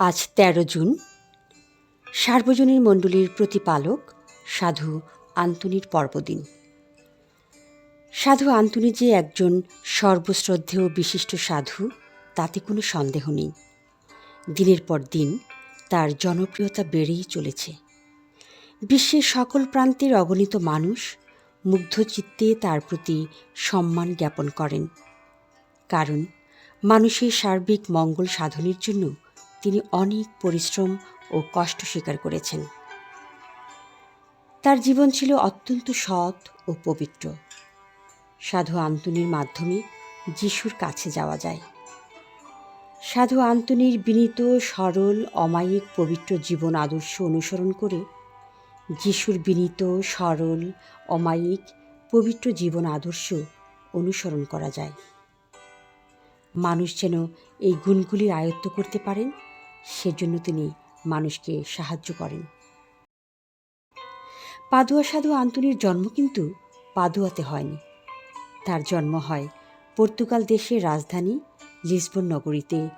আজ তেরো জুন। সার্বজনীন মণ্ডলীর প্রতিপালক সাধু আন্তনির পর্বদিন। সাধু আন্তনি যে একজন সর্বশ্রদ্ধেয় বিশিষ্ট সাধু, তাতে কোনো সন্দেহ নেই। দিনের পর দিন তার জনপ্রিয়তা বেড়েই চলেছে। বিশ্বের সকল প্রান্তের অগণিত মানুষ মুগ্ধ চিত্তে তার প্রতি সম্মান জ্ঞাপন করেন। কারণ মানুষের সার্বিক মঙ্গল সাধনের জন্য তিনি অনেক পরিশ্রম ও কষ্ট স্বীকার করেছেন। তার জীবন ছিল অত্যন্ত সৎ ও পবিত্র। সাধু আন্তনির মাধ্যমে যিশুর কাছে যাওয়া যায়। সাধু আন্তনির বিনীত, সরল, অমায়িক, পবিত্র জীবন আদর্শ অনুসরণ করে যিশুর বিনীত, সরল, অমায়িক, পবিত্র জীবন আদর্শ অনুসরণ করা যায়। মানুষ যেন এই গুণগুলি আয়ত্ত করতে পারেন সেজন্য তিনি মানুষকে সাহায্য করেন। পাদুয়া সাধু আন্তনির জন্ম কিন্তু পাদুয়াতে হয়নি। তার জন্ম হয় পর্তুগাল দেশের রাজধানী লিসবন নগরীতে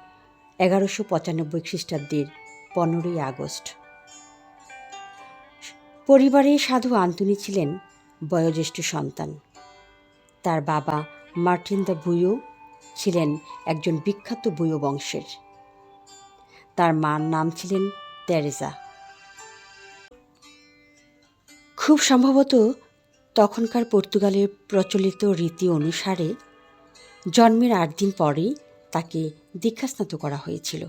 এগারোশো পঁচানব্বই খ্রিস্টাব্দের পনেরোই আগস্ট। পরিবারে সাধু আন্তনি ছিলেন বয়োজ্যেষ্ঠ সন্তান। তার বাবা মার্টিন দ্য বুয়ো ছিলেন একজন বিখ্যাত বুয়ো বংশের। তার মার নাম ছিলেন তেরেজা খুব সম্ভবত তখনকার পর্তুগালের প্রচলিত রীতি অনুসারে জন্মের আট দিন পরেই তাকে দীক্ষাস্নাত করা হয়েছিল।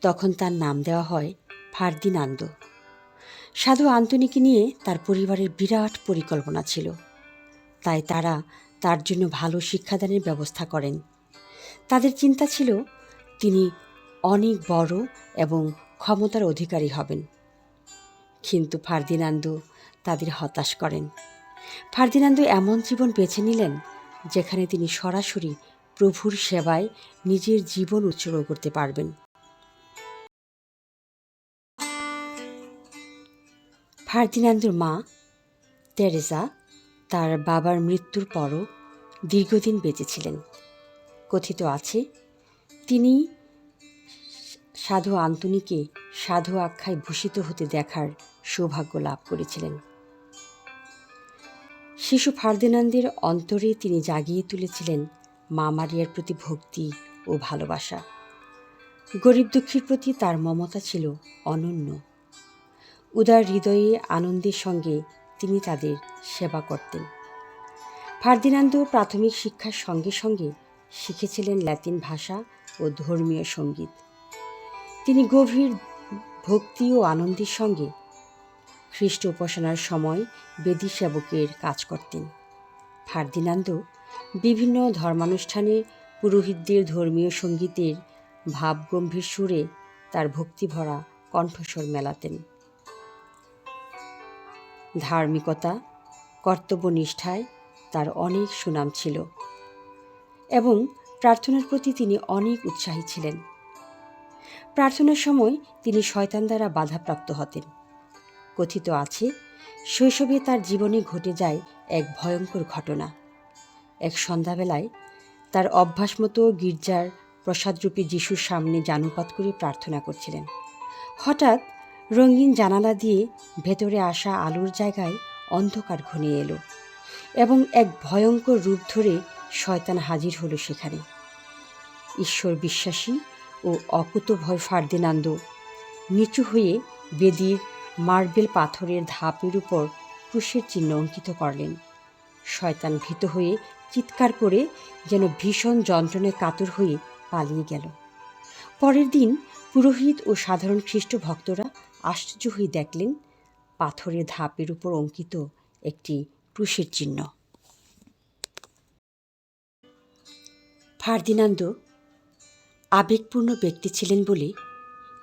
তখন তার নাম দেওয়া হয় ফার্দিনান্দ। সাধু আন্তনিকে নিয়ে তার পরিবারের বিরাট পরিকল্পনা ছিল। তাই তারা তার জন্য ভালো শিক্ষাদানের ব্যবস্থা করেন। তাদের চিন্তা ছিল, তিনি অনেক বড় এবং ক্ষমতার অধিকারী হবেন। কিন্তু ফার্দিনান্দু তাদের হতাশ করেন। ফার্দিনান্দু এমন জীবন বেছে নিলেন যেখানে তিনি সরাসরি প্রভুর সেবায় নিজের জীবন উৎসর্গ করতে পারবেন। ফার্দিনান্দুর মা তেরেজা তার বাবার মৃত্যুর পরও দীর্ঘদিন বেঁচেছিলেন কথিত আছে, তিনি সাধু আন্তনিকে সাধু আখ্যায় ভূষিত হতে দেখার সৌভাগ্য লাভ করেছিলেন। শিশু ফার্দিনান্দের অন্তরে তিনি জাগিয়ে তুলেছিলেন মা মারিয়ার প্রতি ভক্তি ও ভালোবাসা। গরিব দুঃখীর প্রতি তার মমতা ছিল অনন্য। উদার হৃদয়ে আনন্দের সঙ্গে তিনি তাদের সেবা করতেন। ফার্দিনান্দ প্রাথমিক শিক্ষার সঙ্গে সঙ্গে শিখেছিলেন ল্যাতিন ভাষা ও ধর্মীয় সংগীত। তিনি গভীর ভক্তি ও আনন্দের সঙ্গে খ্রিস্ট উপাসনার সময় বেদী সেবকের কাজ করতেন। ফার্দিনান্দ বিভিন্ন ধর্মানুষ্ঠানে পুরোহিতদের ধর্মীয় সঙ্গীতের ভাবগম্ভীর সুরে তার ভক্তিভরা কণ্ঠস্বর মেলাতেন। ধার্মিকতা কর্তব্যনিষ্ঠায় তার অনেক সুনাম ছিল এবং প্রার্থনার প্রতি তিনি অনেক উৎসাহী ছিলেন। প্রার্থনার সময় তিনি শয়তান দ্বারা বাধাপ্রাপ্ত হতেন। কথিত আছে, শৈশবে তার জীবনে ঘটে যায় এক ভয়ঙ্কর ঘটনা। এক সন্ধ্যাবেলায় তার অভ্যাস মতো গির্জার প্রসাদরূপী যিশুর সামনে জানুপাত করে প্রার্থনা করছিলেন। হঠাৎ রঙিন জানালা দিয়ে ভেতরে আসা আলোর জায়গায় অন্ধকার ঘনিয়ে এলো এবং এক ভয়ঙ্কর রূপ ধরে শয়তান হাজির হলো সেখানে। ঈশ্বর বিশ্বাসী ও অকুত ভয় ফার্দিনান্দ নিচু হয়ে বেদির মার্বেল পাথরের ধাপের উপর ক্রুশের চিহ্ন অঙ্কিত করলেন। শয়তান ভীত হয়ে চিৎকার করে যেন ভীষণ যন্ত্রণায় কাতর হয়ে পালিয়ে গেল। পরের দিন পুরোহিত ও সাধারণ খ্রিস্ট ভক্তরা আশ্চর্য হয়ে দেখলেন পাথরের ধাপের উপর অঙ্কিত একটি ক্রুশের চিহ্ন। ফার্দিনান্দ আবেগপূর্ণ ব্যক্তি ছিলেন বলে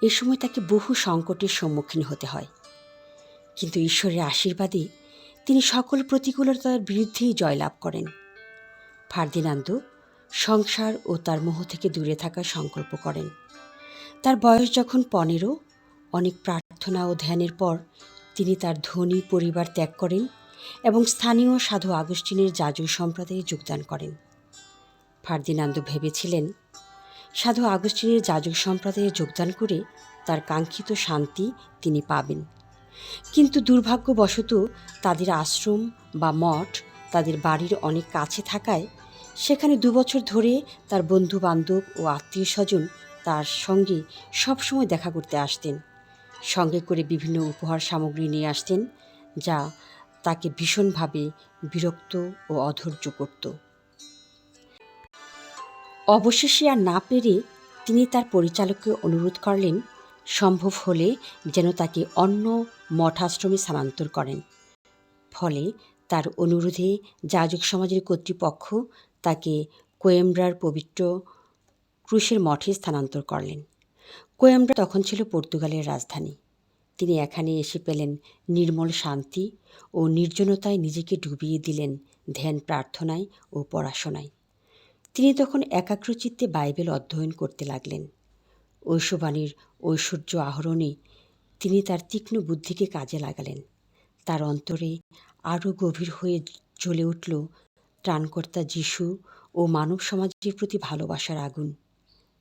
এ সময় তাকে বহু সংকটের সম্মুখীন হতে হয়। কিন্তু ঈশ্বরের আশীর্বাদে তিনি সকল প্রতিকূলতার বিরুদ্ধেই জয়লাভ করেন। ফার্দিনান্দ সংসার ও তার মোহ থেকে দূরে থাকার সংকল্প করেন। তার বয়স যখন পনেরো, অনেক প্রার্থনা ও ধ্যানের পর তিনি তার ধনী পরিবার ত্যাগ করেন এবং স্থানীয় সাধু আগস্টিনের যাজক সম্প্রদায়ে যোগদান করেন। ফার্দিনান্দ ভেবেছিলেন সাধু আগস্টিনের যাজক সম্প্রদায়ে যোগদান করে তার কাঙ্ক্ষিত শান্তি তিনি পাবেন। কিন্তু দুর্ভাগ্যবশত তাদের আশ্রম বা মঠ তাদের বাড়ির অনেক কাছে থাকায় সেখানে দুবছর ধরে তার বন্ধু বান্ধব ও আত্মীয় স্বজন তার সঙ্গে সবসময় দেখা করতে আসতেন, সঙ্গে করে বিভিন্ন উপহার সামগ্রী নিয়ে আসতেন যা তাকে ভীষণভাবে বিরক্ত ও অধৈর্য করত। অবশেষে আর না পেরে তিনি তার পরিচালককে অনুরোধ করলেন, সম্ভব হলে যেন তাকে অন্য মঠাশ্রমে স্থানান্তর করেন। ফলে তার অনুরোধে যাজক সমাজের কর্তৃপক্ষ তাকে কোয়েম্ব্রার পবিত্র ক্রুশের মঠে স্থানান্তর করলেন। কোয়েম্ব্রা তখন ছিল পর্তুগালের রাজধানী। তিনি এখানে এসে পেলেন নির্মল শান্তি ও নির্জনতায় নিজেকে ডুবিয়ে দিলেন ধ্যান প্রার্থনায় ও পড়াশোনায়। তিনি তখন একাগ্রচিত্তে বাইবেল অধ্যয়ন করতে লাগলেন। ঐশবাণীর ঐশ্বর্য আহরণে তিনি তার তীক্ষ্ণ বুদ্ধিকে কাজে লাগালেন। তার অন্তরে আরও গভীর হয়ে জ্বলে উঠল ত্রাণকর্তা যিশু ও মানব সমাজের প্রতি ভালোবাসার আগুন।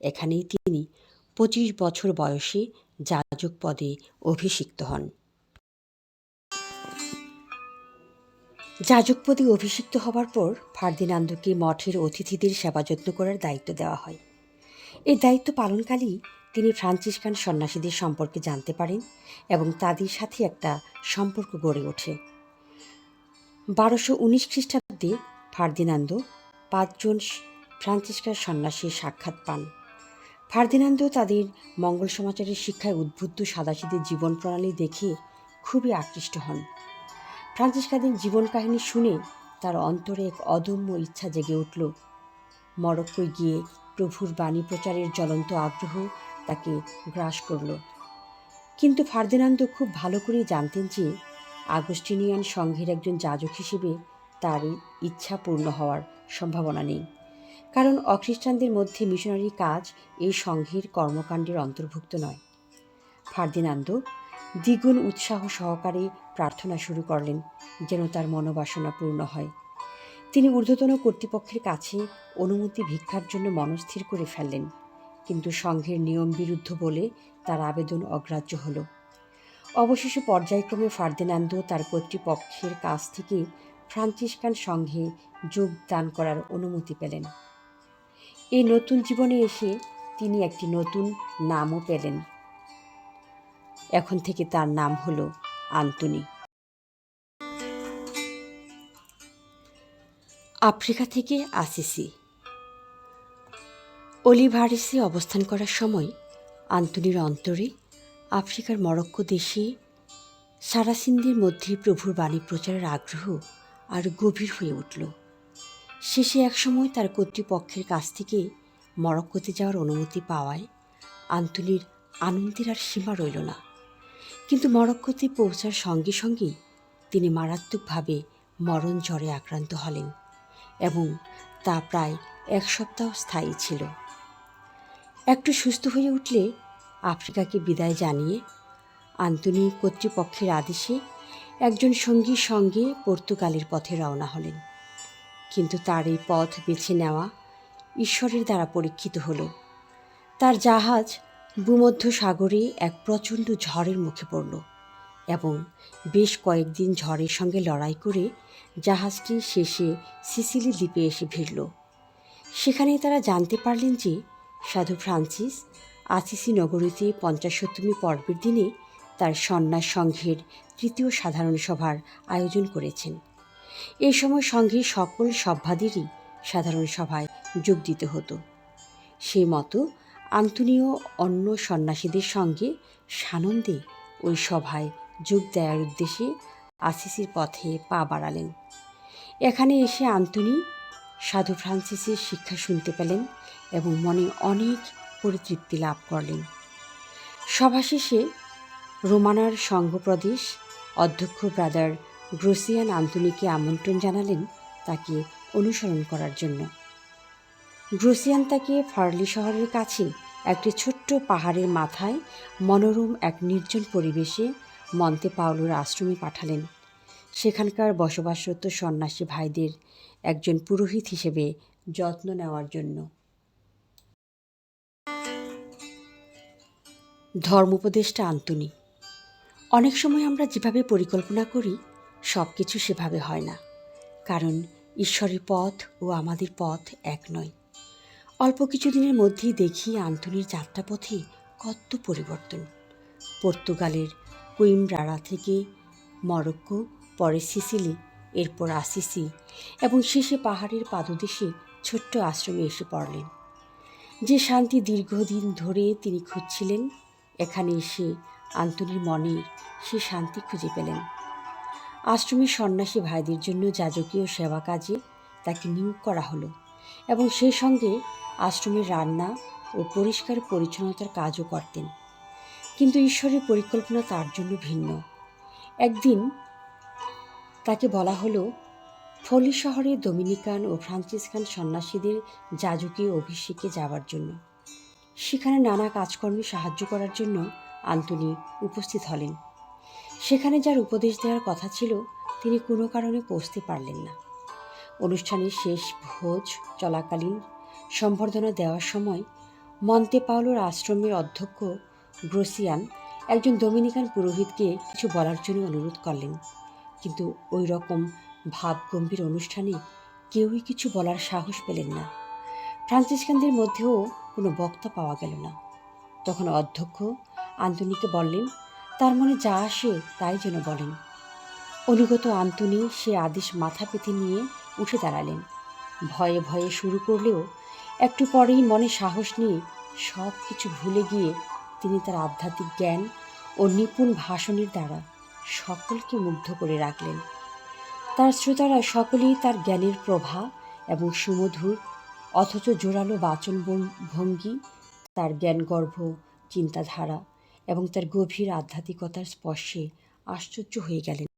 এখানেই তিনি পঁচিশ বছর বয়সে যাজক পদে অভিষিক্ত হন। যাজক পদে অভিষিক্ত হবার পর ফার্দিনান্দকে মঠের অতিথিদের সেবা যত্ন করার দায়িত্ব দেওয়া হয়। এই দায়িত্ব পালনকালেই তিনি ফ্রান্সিসকান সন্ন্যাসীদের সম্পর্কে জানতে পারেন এবং তাদের সাথে একটা সম্পর্ক গড়ে ওঠে। বারোশো উনিশ খ্রিস্টাব্দে ফার্দিনান্দ পাঁচজন ফ্রান্সিসকান সন্ন্যাসীর সাক্ষাৎ পান। ফার্দিনান্দ তাদের মঙ্গল সমাচারের শিক্ষায় উদ্বুদ্ধ সাদাসিদের জীবন প্রণালী দেখে খুবই আকৃষ্ট হন। ফ্রান্সিসকাদের জীবন কাহিনী শুনে তার অন্তরে এক অদম্য ইচ্ছা জেগে উঠল। মরক্কোয় গিয়ে প্রভুর বাণী প্রচারের জ্বলন্ত আগ্রহ তাকে গ্রাস করল। কিন্তু ফার্দিনান্দ খুব ভালো করে জানতেন যে আগস্টিনিয়ান সংঘের একজন যাজক হিসেবে তার ইচ্ছা পূর্ণ হওয়ার সম্ভাবনা নেই। কারণ অখ্রিস্টানদের মধ্যে মিশনারি কাজ এই সংঘের কর্মকাণ্ডের অন্তর্ভুক্ত নয়। ফার্দিনান্দ দ্বিগুণ উৎসাহ সহকারে প্রার্থনা শুরু করলেন, যেন তার মনোবাসনা পূর্ণ হয়। তিনি ঊর্ধ্বতন কর্তৃপক্ষের কাছে অনুমতি ভিক্ষার জন্য মনস্থির করে ফেললেন, কিন্তু সংঘের নিয়ম বিরুদ্ধ বলে তার আবেদন অগ্রাহ্য হল। অবশেষে পর্যায়ক্রমে ফার্দিনান্দ তার কর্তৃপক্ষের কাছ থেকে ফ্রান্সিসকান সংঘে যোগদান করার অনুমতি পেলেন। এই নতুন জীবনে এসে তিনি একটি নতুন নামও পেলেন। এখন থেকে তার নাম হলো আন্তনি। আফ্রিকা থেকে আসিসি। অলিভারিসে অবস্থান করার সময় আন্তনির অন্তরে আফ্রিকার মরক্কো দেশে সারাসিন্দির মধ্যে প্রভুর বাণী প্রচারের আগ্রহ আর গভীর হয়ে উঠল। শেষে একসময় তার কর্তৃপক্ষের কাছ থেকে মরক্কোতে যাওয়ার অনুমতি পাওয়ায় আন্তনির আনন্দের আর সীমা রইল না। কিন্তু মরক্কোতে পৌঁছার সঙ্গে সঙ্গেই তিনি মারাত্মকভাবে মরণ জ্বরে আক্রান্ত হলেন এবং তা প্রায় এক সপ্তাহ স্থায়ী ছিল। একটু সুস্থ হয়ে উঠলে আফ্রিকাকে বিদায় জানিয়ে আন্তনি কর্তৃপক্ষের আদেশে একজন সঙ্গীর সঙ্গে পর্তুগালের পথে রওনা হলেন। কিন্তু তার এই পথ বেছে নেওয়া ঈশ্বরের দ্বারা পরীক্ষিত হল। তার জাহাজ ভূমধ্য সাগরে এক প্রচণ্ড ঝড়ের মুখে পড়ল এবং বেশ কয়েকদিন ঝড়ের সঙ্গে লড়াই করে জাহাজটি শেষে সিসিলি দ্বীপে এসে ভিড়ল। সেখানে তারা জানতে পারলেন যে সাধু ফ্রান্সিস আসিসি নগরীতে পঞ্চাশোত্তমী পর্বের দিনে তার সন্ন্যাস সংঘের তৃতীয় সাধারণ সভার আয়োজন করেছেন। এই সময় সংঘের সকল সভ্যাদেরই সাধারণ সভায় যোগ দিতে হতো। সেই মতো আন্তনীয় অন্য সন্ন্যাসীদের সঙ্গে সানন্দে ওই সভায় যোগ দেওয়ার উদ্দেশ্যে আসিসির পথে পা বাড়ালেন। এখানে এসে আন্তনি সাধু ফ্রান্সিসের শিক্ষা শুনতে পেলেন এবং মনে অনেক পরিতৃপ্তি লাভ করলেন। সভা শেষে রোমানার সংঘপ্রদেশ অধ্যক্ষ ব্রাদার গ্রোসিয়ান আন্তনিকে আমন্ত্রণ জানালেন তাকে অনুসরণ করার জন্য। গ্রোসিয়ান তাকে ফার্লি শহরের কাছে একটি ছোট্ট পাহাড়ের মাথায় মনোরম এক নির্জন পরিবেশে মন্তে পাওলোর আশ্রমে পাঠালেন। সেখানকার বসবাসরত সন্ন্যাসী ভাইদের একজন পুরোহিত হিসেবে যত্ন নেওয়ার জন্য। ধর্মোপদেষ্টা আন্তনি, অনেক সময় আমরা যেভাবে পরিকল্পনা করি সব কিছু সেভাবে হয় না। কারণ ঈশ্বরের পথ ও আমাদের পথ এক নয়। অল্প কিছুদিনের মধ্যেই দেখি আন্তনির যাত্রাপথে কত পরিবর্তন। পর্তুগালের কুইমরারা থেকে মরক্কো, পরে সিসিলি, এরপর আসিসি এবং শেষে পাহাড়ের পাদদেশে ছোট্ট আশ্রমে এসে পড়লেন। যে শান্তি দীর্ঘদিন ধরে তিনি খুঁজছিলেন, এখানে এসে আন্তনির মনে সে শান্তি খুঁজে পেলেন। আশ্রমের সন্ন্যাসী ভাইদের জন্য যাজকীয় সেবা কাজে তাকে নিয়োগ করা হলো। এবং সেই সঙ্গে আশ্রমের রান্না ও পরিষ্কার পরিচ্ছন্নতার কাজও করতেন। কিন্তু ঈশ্বরের পরিকল্পনা তার জন্য ভিন্ন। একদিন তাকে বলা হলো, ফলি শহরে ডোমিনিকান ও ফ্রান্সিসকান সন্ন্যাসীদের যাজকীয় অভিষেকে যাওয়ার জন্য। সেখানে নানা কাজকর্মে সাহায্য করার জন্য আন্তনি উপস্থিত হলেন। সেখানে যার উপদেশ দেওয়ার কথা ছিল, তিনি কোনো কারণে পৌঁছতে পারলেন না। অনুষ্ঠানের শেষ ভোজ চলাকালীন সম্বর্ধনা দেওয়ার সময় মন্তে পাওলোর আশ্রমের অধ্যক্ষ গ্রোসিয়ান একজন ডোমিনিকান পুরোহিতকে কিছু বলার জন্য অনুরোধ করলেন। কিন্তু ওই রকম ভাবগম্ভীর অনুষ্ঠানে কেউই কিছু বলার সাহস পেলেন না। ফ্রান্সিসকানদের মধ্যেও কোনো বক্তা পাওয়া গেল না। তখন অধ্যক্ষ আন্তনিকে বললেন, তার মনে যা আসে তাই যেন বলেন। অনুগত আন্তনি সে আদেশ মাথা পেতে নিয়ে উঠে দাঁড়ালেন। ভয়ে ভয়ে শুরু করলেও একটু পরেই মনে সাহস নিয়ে সব কিছু ভুলে গিয়ে তিনি তার আধ্যাত্মিক জ্ঞান ও নিপুণ ভাষণের দ্বারা সকলকে মুগ্ধ করে রাখলেন। তার শ্রোতারা সকলেই তার জ্ঞানের প্রভা এবং সুমধুর, অথচ জোরালো বাচন ভঙ্গি, তার জ্ঞানগর্ভ, চিন্তাধারা এবং তার গভীর আধ্যাত্মিকতার স্পর্শে আশ্চর্য হয়ে গেলেন।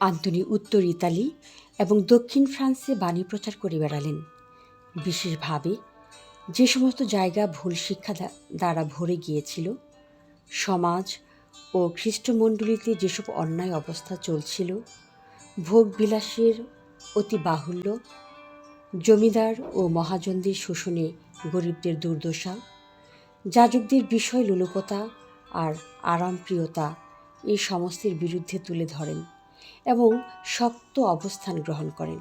আন্তনি উত্তর ইতালি এবং দক্ষিণ ফ্রান্সে বাণী প্রচার করে বেড়ালেন। বিশেষভাবে যে সমস্ত জায়গা ভুল শিক্ষা দ্বারা ভরে গিয়েছিল, সমাজ ও খ্রিস্টমণ্ডলীতে যেসব অন্যায় অবস্থা চলছিল ভোগ বিলাসের অতি বাহুল্য, জমিদার ও মহাজনদের শোষণে গরিবদের দুর্দশা, যাজকদের বিষয় লোলুপতা আর আরামপ্রিয়তা এই সমস্তের বিরুদ্ধে তুলে ধরেন। এবং শক্ত অবস্থান গ্রহণ করেন।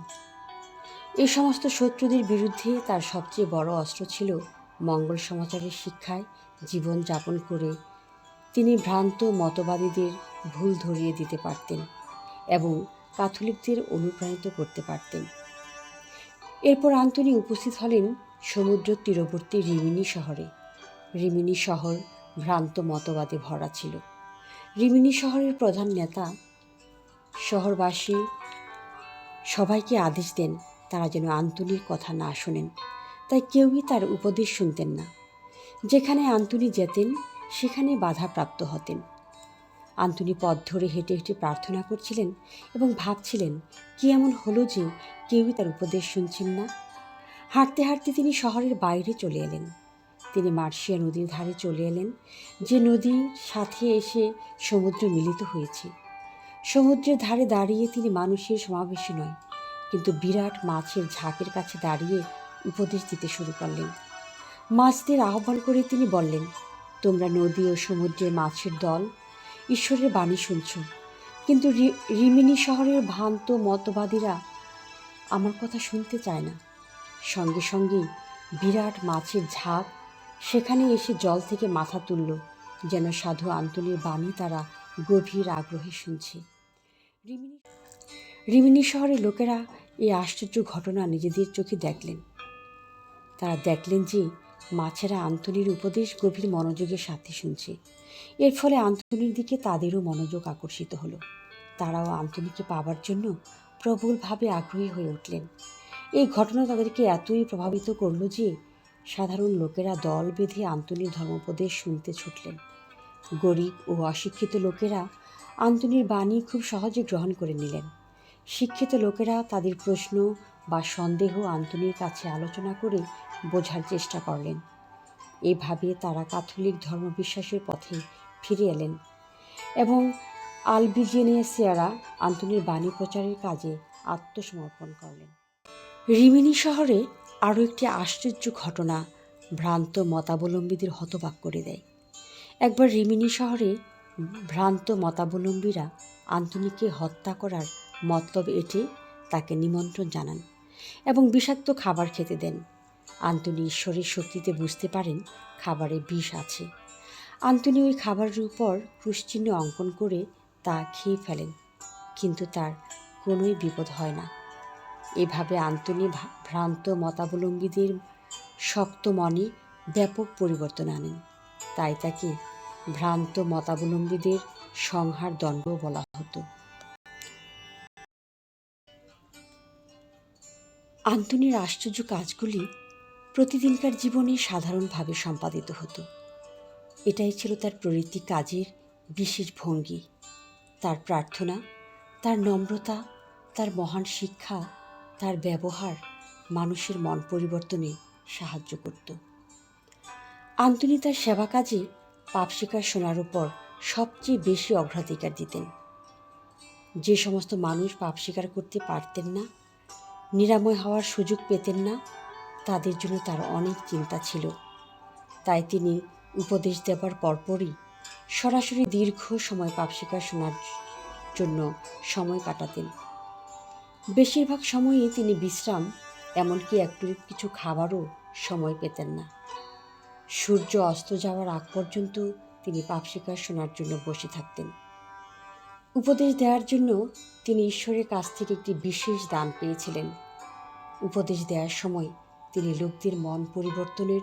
এই সমস্ত শত্রুদের বিরুদ্ধে তার সবচেয়ে বড় অস্ত্র ছিল মঙ্গল সমাচারের শিক্ষায় জীবন যাপন করে তিনি ভ্রান্ত মতবাদীদের ভুল ধরিয়ে দিতে পারতেন এবং ক্যাথলিকদের অনুপ্রাণিত করতে পারতেন। এরপর আন্তনি উপস্থিত হলেন সমুদ্র তীরবর্তী রিমিনি শহরে। রিমিনি শহর ভ্রান্ত মতবাদে ভরা ছিল। রিমিনি শহরের প্রধান নেতা শহরবাসী, সবাইকে আদেশ দেন তারা যেন আন্তনির কথা না শোনেন। তাই কেউই তার উপদেশ শুনতেন না। যেখানে আন্তনি যেতেন, সেখানে বাধাপ্রাপ্ত হতেন। আন্তনি পথ ধরে হেঁটে হেঁটে প্রার্থনা করছিলেন এবং ভাবছিলেন, কি এমন হলো যে কেউই তার উপদেশ শুনছেন না? হাঁটতে হাঁটতে তিনি শহরের বাইরে চলে এলেন। তিনি মার্শিয়া নদীর ধারে চলে এলেন, যে নদীর সাথে এসে সমুদ্র মিলিত হয়েছে। সমুদ্রের ধারে দাঁড়িয়ে তিনি মানুষের সমাবেশে নয়, কিন্তু বিরাট মাছের ঝাঁকের কাছে দাঁড়িয়ে উপদেশ দিতে শুরু করলেন। মাছদের আহ্বান করে তিনি বললেন, তোমরা নদী ও সমুদ্রের মাছের দল, ঈশ্বরের বাণী শুনছ। কিন্তু রিমিনি শহরের ভ্রান্ত মতবাদীরা আমার কথা শুনতে চায় না। সঙ্গে সঙ্গে বিরাট মাছের ঝাঁক সেখানে এসে জল থেকে মাথা তুলল, যেন সাধু আন্তনির বাণী তারা গভীর আগ্রহে শুনছে। রিমিনি রিমিনি শহরের লোকেরা এই আশ্চর্য ঘটনা নিজেদের চোখে দেখলেন। তারা দেখলেন যে মাছেরা আন্তনির উপদেশ গভীর মনোযোগের সাথে শুনছে। এর ফলে আন্তনির দিকে তাদেরও মনোযোগ আকর্ষিত হলো। তারাও আন্তনিকে পাবার জন্য প্রবলভাবে আগ্রহী হয়ে উঠলেন। এই ঘটনা তাদেরকে এতই প্রভাবিত করল যে সাধারণ লোকেরা দল বেঁধে আন্তনির ধর্মোপদেশ শুনতে ছুটলেন। গরিব ও অশিক্ষিত লোকেরা আন্তনির বাণী খুব সহজে গ্রহণ করে নিলেন। শিক্ষিত লোকেরা তাদের প্রশ্ন বা সন্দেহ আন্তনির কাছে আলোচনা করে বোঝার চেষ্টা করলেন। এভাবে তারা ক্যাথলিক ধর্মবিশ্বাসের পথে ফিরে এলেন এবং আলবিজেনিয়াসিয়ারা আন্তনির বাণী প্রচারের কাজে আত্মসমর্পণ করলেন। রিমিনি শহরে আরও একটি আশ্চর্য ঘটনা ভ্রান্ত মতাবলম্বীদের হতবাক করে দেয়। একবার রিমিনি শহরে ভ্রান্ত মতাবলম্বীরা আন্তনিকে হত্যা করার মতলব এঁটে তাকে নিমন্ত্রণ জানান এবং বিষাক্ত খাবার খেতে দেন। আন্তনি ঈশ্বরের শক্তিতে বুঝতে পারেন খাবারে বিষ আছে। আন্তনি ওই খাবারের উপর ক্রুশচিহ্ন অঙ্কন করে তা খেয়ে ফেলেন, কিন্তু তার কোনোই বিপদ হয় না। এভাবে আন্তনি ভ্রান্ত মতাবলম্বীদের শক্ত মনে ব্যাপক পরিবর্তন আনেন। তাই তাকে ভ্রান্ত মতাবলম্বীদের সংহার দণ্ড বলা হতো। আন্তনির আশ্চর্য কাজগুলি প্রতিদিনকার জীবনে সাধারণভাবে সম্পাদিত হতো। এটাই ছিল তার প্রবৃত্তি কাজের বিশেষ ভঙ্গি। তার প্রার্থনা, তার নম্রতা, তার মহান শিক্ষা, তার ব্যবহার মানুষের মন পরিবর্তনে সাহায্য করত। আন্তনি তার সেবা কাজে পাপ স্বীকার শোনার উপর সবচেয়ে বেশি অগ্রাধিকার দিতেন। যে সমস্ত মানুষ পাপ স্বীকার করতে পারতেন না, নিরাময় হওয়ার সুযোগ পেতেন না, তাদের জন্য তার অনেক চিন্তা ছিল। তাই তিনি উপদেশ দেবার পরপরই সরাসরি দীর্ঘ সময় পাপ স্বীকার শোনার জন্য সময় কাটাতেন। বেশিরভাগ সময়ই তিনি বিশ্রাম, এমনকি একটু কিছু খাবারও সময় পেতেন না। সূর্য অস্ত যাওয়ার আগ পর্যন্ত তিনি পাপ শিকার শোনার জন্য বসে থাকতেন। উপদেশ দেওয়ার জন্য তিনি ঈশ্বরের কাছ থেকে একটি বিশেষ দান পেয়েছিলেন। উপদেশ দেওয়ার সময় তিনি লোকদের মন পরিবর্তনের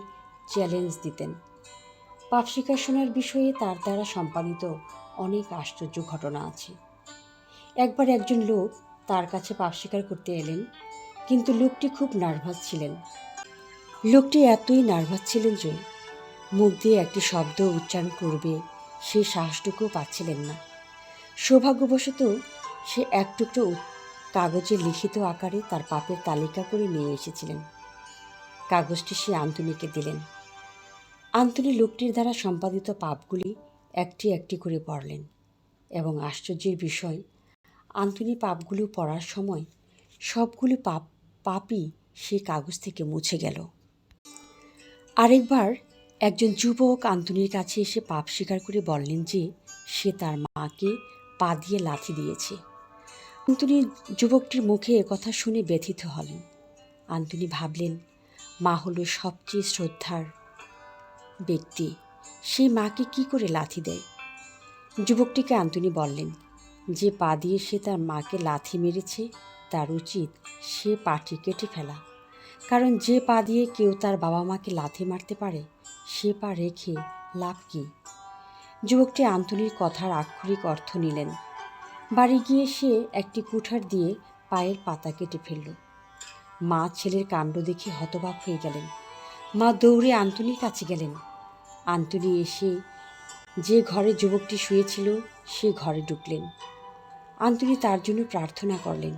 চ্যালেঞ্জ দিতেন। পাপ শিকার শোনার বিষয়ে তার দ্বারা সম্পাদিত অনেক আশ্চর্য ঘটনা আছে। একবার একজন লোক তার কাছে পাপ স্বীকার করতে এলেন, কিন্তু লোকটি খুব নার্ভাস ছিলেন। লোকটি এতই নার্ভাস ছিলেন যে মুখ দিয়ে একটি শব্দ উচ্চারণ করবে সেই সাহসটুকুও পাচ্ছিলেন না। সৌভাগ্যবশত সে এক টুকরো কাগজে লিখিত আকারে তার পাপের তালিকা করে নিয়ে এসেছিলেন। কাগজটি সে আন্তনিকে দিলেন। আন্তনি লোকটির দ্বারা সম্পাদিত পাপগুলি একটি একটি করে পড়লেন এবং আশ্চর্যের বিষয়, আন্তনি পাপগুলো পড়ার সময় সবগুলি পাপ, পাপই সে কাগজ থেকে মুছে গেল। আরেকবার একজন যুবক আন্তনির কাছে এসে পাপ স্বীকার করে বললেন যে, সে তার মাকে পা দিয়ে লাথি দিয়েছে। আন্তনি যুবকটির মুখে একথা শুনে ব্যথিত হলেন। আন্তনি ভাবলেন, মা হলো সবচেয়ে শ্রদ্ধার ব্যক্তি। সেই মাকে কি করে লাথি দেয়? যুবকটিকে আন্তনি বললেন, যে পা দিয়ে সে তার মাকে লাথি মেরেছে, তার উচিত সে পাটি কেটে ফেলা। কারণ যে পা দিয়ে কেউ তার বাবা মাকে লাথি মারতে পারে, সে পা রেখে লাভ কী? যুবকটি আন্তনির কথার আক্ষরিক অর্থ নিলেন। বাড়ি গিয়ে সে একটি কুঠার দিয়ে পায়ের পাতা কেটে ফেলল। মা ছেলের কাণ্ড দেখে হতবাক হয়ে গেলেন। মা দৌড়ে আন্তনির কাছে গেলেন। আন্তনি এসে যে ঘরে যুবকটি শুয়েছিল, সে ঘরে ঢুকলেন। আন্তনি তার জন্য প্রার্থনা করলেন।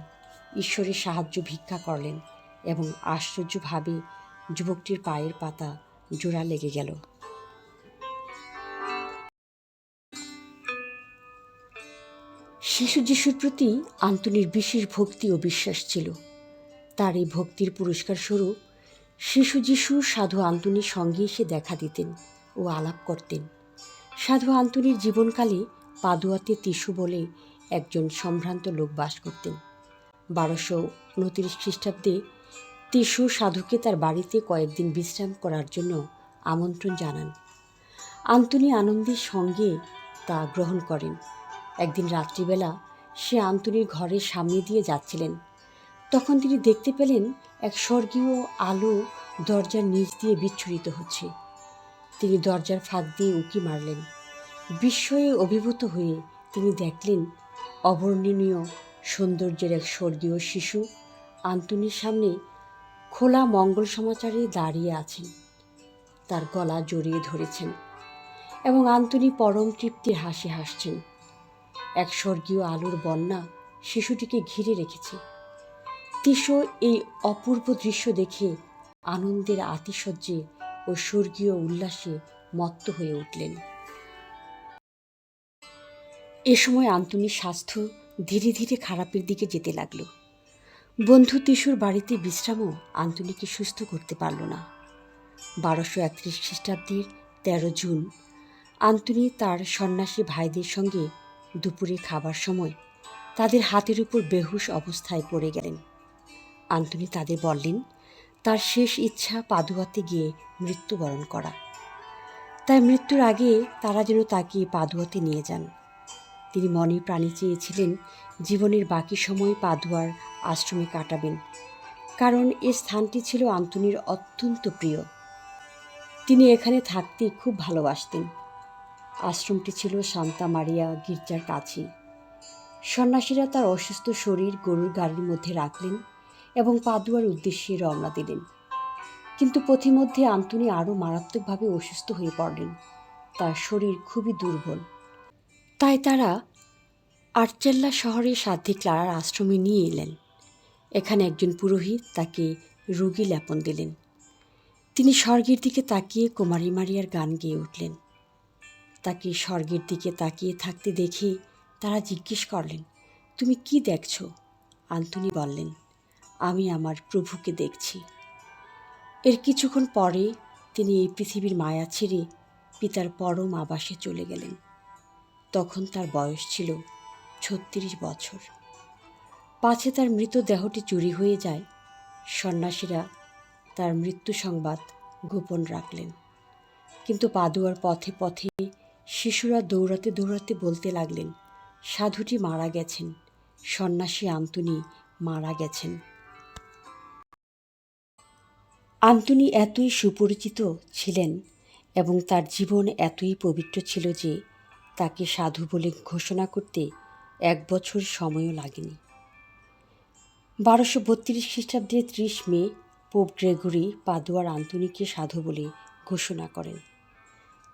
ঈশ্বরের সাহায্য ভিক্ষা করলেন। এবং আশ্চর্যভাবে যুবকটির পায়ের পাতা জোড়া লেগে গেল। শিশু যিশুর প্রতি আন্তনির বিশেষ ভক্তি ও বিশ্বাস ছিল। তার এই ভক্তির পুরস্কার স্বরূপ শিশু যিশু সাধু আন্তনির সঙ্গে এসে দেখা দিতেন ও আলাপ করতেন। সাধু আন্তনির জীবনকালে পাদুয়াতে তিসু বলে একজন সম্ভ্রান্ত লোক বাস করতেন। বারোশো উনত্রিশ খ্রিস্টাব্দে তিসু সাধুকে তার বাড়িতে কয়েকদিন বিশ্রাম করার জন্য আমন্ত্রণ জানান। আন্তনি আনন্দের সঙ্গে তা গ্রহণ করেন। একদিন রাত্রিবেলা সে আন্তনির ঘরের সামনে দিয়ে যাচ্ছিলেন। তখন তিনি দেখতে পেলেন এক স্বর্গীয় আলো দরজার নিচ দিয়ে বিচ্ছুরিত হচ্ছে। তিনি দরজার ফাঁক দিয়ে উঁকি মারলেন। বিস্ময়ে অভিভূত হয়ে তিনি দেখলেন অবর্ণনীয় সৌন্দর্যের এক স্বর্গীয় শিশু আন্তনির সামনে খোলা মঙ্গল সমাচারে দাঁড়িয়ে আছেন। তার গলা জড়িয়ে ধরেছেন এবং আন্তনি পরম তৃপ্তির হাসি হাসছেন। এক স্বর্গীয় আলোর বন্যা শিশুটিকে ঘিরে রেখেছে। তিসো এই অপূর্ব দৃশ্য দেখে আনন্দের আতিশয্যে ও স্বর্গীয় উল্লাসে মত্ত হয়ে উঠলেন। এ সময় আন্তনির স্বাস্থ্য ধীরে ধীরে খারাপের দিকে যেতে লাগল। বন্ধু তিশুর বাড়িতে বিশ্রামও আন্তনিকে সুস্থ করতে পারল না। বারোশো একত্রিশ খ্রিস্টাব্দের তেরো জুন, আন্তনি তার সন্ন্যাসী ভাইদের সঙ্গে দুপুরে খাবার সময় তাদের হাতের উপর বেহুশ অবস্থায় পড়ে গেলেন। আন্তনি তাদের বললেন, তার শেষ ইচ্ছা পাদুয়াতে গিয়ে মৃত্যুবরণ করা। তাই মৃত্যুর আগে তারা যেন তাকে পাদুয়াতে নিয়ে যান। তিনি মনে প্রাণে চেয়েছিলেন, জীবনের বাকি সময় পাদুয়ার আশ্রমে কাটাবেন, কারণ এ স্থানটি ছিল আন্তনির অত্যন্ত প্রিয়। তিনি এখানে থাকতে খুব ভালোবাসতেন। আশ্রমটি ছিল শান্তা মারিয়া গির্জার কাছেই সন্ন্যাসীরা তার অসুস্থ শরীর গরুর গাড়ির মধ্যে রাখলেন এবং পাদুয়ার উদ্দেশ্যে রওনা দিলেন। কিন্তু পথিমধ্যে আন্তনি আরও মারাত্মকভাবে অসুস্থ হয়ে পড়লেন। তার শরীর খুবই দুর্বল। তাই তারা আর্চেল্লা শহরের সাধ্যে ক্লারার আশ্রমে নিয়ে এলেন। এখানে একজন পুরোহিত তাকে রুগী লেপন দিলেন। তিনি স্বর্গের দিকে তাকিয়ে কুমারী মারিয়ার গান গেয়ে উঠলেন। তাকে স্বর্গের দিকে তাকিয়ে থাকতে দেখে তারা জিজ্ঞেস করলেন, তুমি কি দেখছ? আন্তনি বললেন, আমি আমার প্রভুকে দেখছি। এর কিছুক্ষণ পরে তিনি এই পৃথিবীর মায়া ছেড়ে পিতার পরম আবাসে চলে গেলেন। তখন তার বয়স ছিল ছত্রিশ বছর। পাছে তার মৃতদেহটি চুরি হয়ে যায়, সন্ন্যাসীরা তার মৃত্যু সংবাদ গোপন রাখলেন। কিন্তু পাদুয়ার পথে পথে শিশুরা দৌড়াতে দৌড়াতে বলতে লাগলেন, সাধুটি মারা গেছেন, সন্ন্যাসী আন্তনি মারা গেছেন। আন্তনি এতই সুপরিচিত ছিলেন এবং তার জীবন এতই পবিত্র ছিল যে তাকে সাধু বলে ঘোষণা করতে এক বছর সময়ও লাগেনি। বারোশো বত্রিশ খ্রিস্টাব্দে ত্রিশ মে, পোপ গ্রেগরি পাদুয়ার আন্তনিকে সাধু বলে ঘোষণা করেন।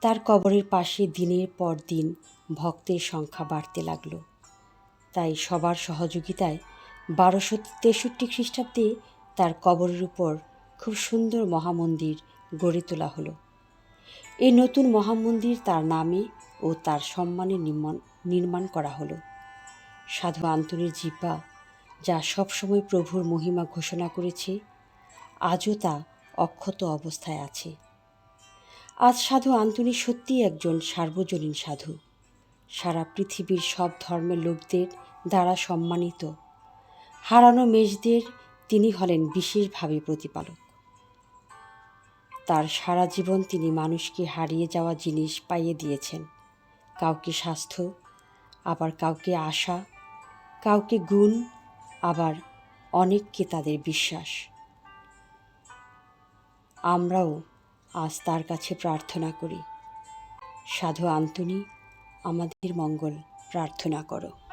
তার কবরের পাশে দিনের পর দিন ভক্তের সংখ্যা বাড়তে লাগল। তাই সবার সহযোগিতায় বারোশো তেষট্টি খ্রিস্টাব্দে তার কবরের উপর খুব সুন্দর মহামন্দির গড়ে তোলা হলো। এই নতুন মহামন্দির তার নামে ও তার সম্মানে নির্মাণ নির্মাণ করা হলো। সাধু আন্তনির জিব্বা যা সবসময় প্রভুর মহিমা ঘোষণা করেছে, আজও তা অক্ষত অবস্থায় আছে। আজ সাধু আন্তনি সত্যিই একজন সার্বজনীন সাধু। সারা পৃথিবীর সব ধর্মের লোকদের দ্বারা সম্মানিত। হারানো মেষদের তিনি হলেন বিশেষভাবে প্রতিপালক। তার সারা জীবন তিনি মানুষকে হারিয়ে যাওয়া জিনিস পাইয়ে দিয়েছেন। কাউকে স্বাস্থ্য, আবার কাউকে আশা, কাউকে গুণ আবার অনেককে তাদের বিশ্বাস। আমরাও আজ তার কাছে প্রার্থনা করি। সাধু আন্তনি, আমাদের মঙ্গল প্রার্থনা করো।